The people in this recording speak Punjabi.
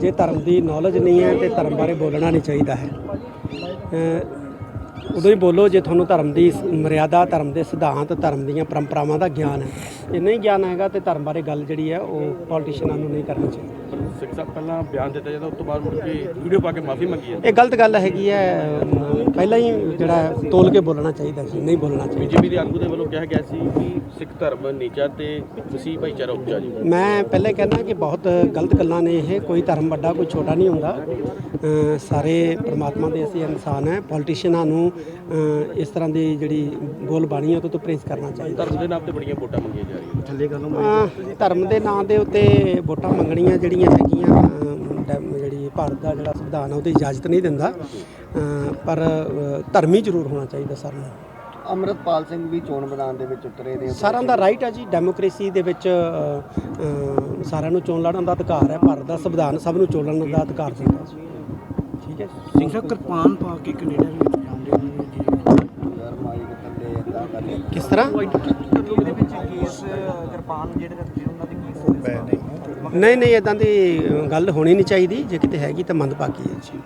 ਜੇ ਧਰਮ ਦੀ ਨੌਲੇਜ ਨਹੀਂ ਹੈ ਤੇ ਧਰਮ ਬਾਰੇ ਬੋਲਣਾ ਨਹੀਂ ਚਾਹੀਦਾ ਹੈ। ਉਦੋਂ ਹੀ ਬੋਲੋ ਜੇ ਤੁਹਾਨੂੰ ਧਰਮ ਦੀ ਮਰਿਆਦਾ, ਧਰਮ ਦੇ ਸਿਧਾਂਤ, ਧਰਮ ਦੀਆਂ ਪਰੰਪਰਾਵਾਂ ਦਾ ਗਿਆਨ ਹੈ। ਇਹ ਨਹੀਂ ਗਿਆਨ ਹੈਗਾ ਤੇ ਧਰਮ ਬਾਰੇ ਗੱਲ ਜਿਹੜੀ ਹੈ ਉਹ ਪੋਲੀਟੀਸ਼ੀਅਨਾਂ ਨੂੰ ਨਹੀਂ ਕਰਨੀ ਚਾਹੀਦੀ। ਪਰ ਸਿੱਖ ਸਾਹਿਬ ਪਹਿਲਾਂ ਬਿਆਨ ਦਿੱਤਾ ਜਾਂਦਾ ਉਸ ਤੋਂ ਬਾਅਦ ਮੁੜ ਕੇ ਵੀਡੀਓ ਪਾ ਕੇ ਮਾਫੀ ਮੰਗੀ ਹੈ। ਇਹ ਗਲਤ ਗੱਲ ਹੈਗੀ ਹੈ ਅਮ, ਪਹਿਲਾਂ ਹੀ ਜਿਹੜਾ ਹੈ ਤੋਲ ਕੇ ਬੋਲਣਾ ਚਾਹੀਦਾ ਸੀ ਨਹੀਂ ਬੋਲਣਾ ਚਾਹੀਦਾ। ਬੀਜੇਪੀ ਦੇ ਆਗੂ ਦੇ ਵੱਲੋਂ ਕਿਹਾ ਗਿਆ ਸੀ ਕਿ ਸਿੱਖ ਧਰਮ ਨੀਚਾ ਤੇ ਮਸੀਹ ਭਾਈਚਾਰਾ ਉੱਚਾ ਜੀ। ਮੈਂ ਪਹਿਲੇ ਕਹਿੰਦਾ ਕਿ ਬਹੁਤ ਗਲਤ ਗੱਲਾਂ ਨੇ ਇਹ ਕੋਈ ਧਰਮ ਵੱਡਾ ਕੋਈ ਛੋਟਾ ਨਹੀਂ ਹੁੰਦਾ। ਸਾਰੇ ਪ੍ਰਮਾਤਮਾ ਦੇ ਅਸੀਂ ਇਨਸਾਨ ਹੈ ਪੋਲੀਟੀਸ਼ੀਅਨਾਂ ਨੂੰ ਇਸ ਤਰ੍ਹਾਂ ਦੀ ਜਿਹੜੀ ਬੋਲ ਬਾਣੀ ਹੈ ਉਹ ਤੋਂ ਪਰਹੇਜ਼ ਕਰਨਾ ਚਾਹੀਦਾ। ਧਰਮ ਦੇ ਨਾਮ ਤੇ ਬੜੀਆਂ ਵੋਟਾਂ ਮੰਗੀਆਂ ਜਾ ਰਹੀਆਂ ਅ, ਧਰਮ ਦੇ ਨਾਂ ਦੇ ਉੱਤੇ ਵੋਟਾਂ ਮੰਗਣੀਆਂ ਜਿਹੜੀਆਂ ਹੈਗੀਆਂ ਜਿਹੜੀ ਭਾਰਤ ਦਾ ਜਿਹੜਾ ਸੰਵਿਧਾਨ ਉਹਦੀ ਇਜਾਜ਼ਤ ਨਹੀਂ ਦਿੰਦਾ। ਪਰ ਧਰਮੀ ਜ਼ਰੂਰ ਹੋਣਾ ਚਾਹੀਦਾ ਸਾਰਿਆਂ ਨੂੰ। ਅੰਮ੍ਰਿਤਪਾਲ ਸਿੰਘ ਵੀ ਚੋਣ ਮੈਦਾਨ ਦੇ ਵਿੱਚ ਉਤਰੇ ਨੇ। ਸਾਰਿਆਂ ਦਾ ਰਾਈਟ ਹੈ ਜੀ। ਡੈਮੋਕ੍ਰੇਸੀ ਦੇ ਵਿੱਚ ਅ, ਅ, ਸਾਰਿਆਂ ਨੂੰ ਚੋਣ ਲੜਨ ਦਾ ਅਧਿਕਾਰ ਹੈ। ਭਾਰਤ ਦਾ ਸੰਵਿਧਾਨ ਸਭ ਨੂੰ ਚੋਣ ਲੜਨ ਦਾ ਅਧਿਕਾਰ ਦਿੰਦਾ ਠੀਕ ਹੈ। ਸਿੰਘ ਸਾਹਿਬ ਕਿਰਪਾਨ ਪਾ ਕੇ ਕੈਨੇਡਾ ਦੇ ਵਿੱਚ ਜਾਂਦੇ ਨੇ ਜੀ। ਯਾਰ ਮਾਈਕ ਥੱਲੇ ਏਦਾਂ ਕਰ ਲਈ ਕਿਸ ਤਰ੍ਹਾਂ ਵਿੱਚ ਕੇਸ ਕਿਰਪਾਨ ਜਿਹੜੇ ਰੱਖੇ ਉਹਨਾਂ ਦੇ ਕੇਸ ਨਹੀਂ। ਨਹੀਂ ਨਹੀਂ ਇਦਾਂ ਦੀ ਗੱਲ ਹੋਣੀ ਨਹੀਂ ਚਾਹੀਦੀ, ਜੇ ਕਿਤੇ ਹੈਗੀ ਤਾਂ ਮੰਦਭਾਗੀ ਹੈ ਜੀ।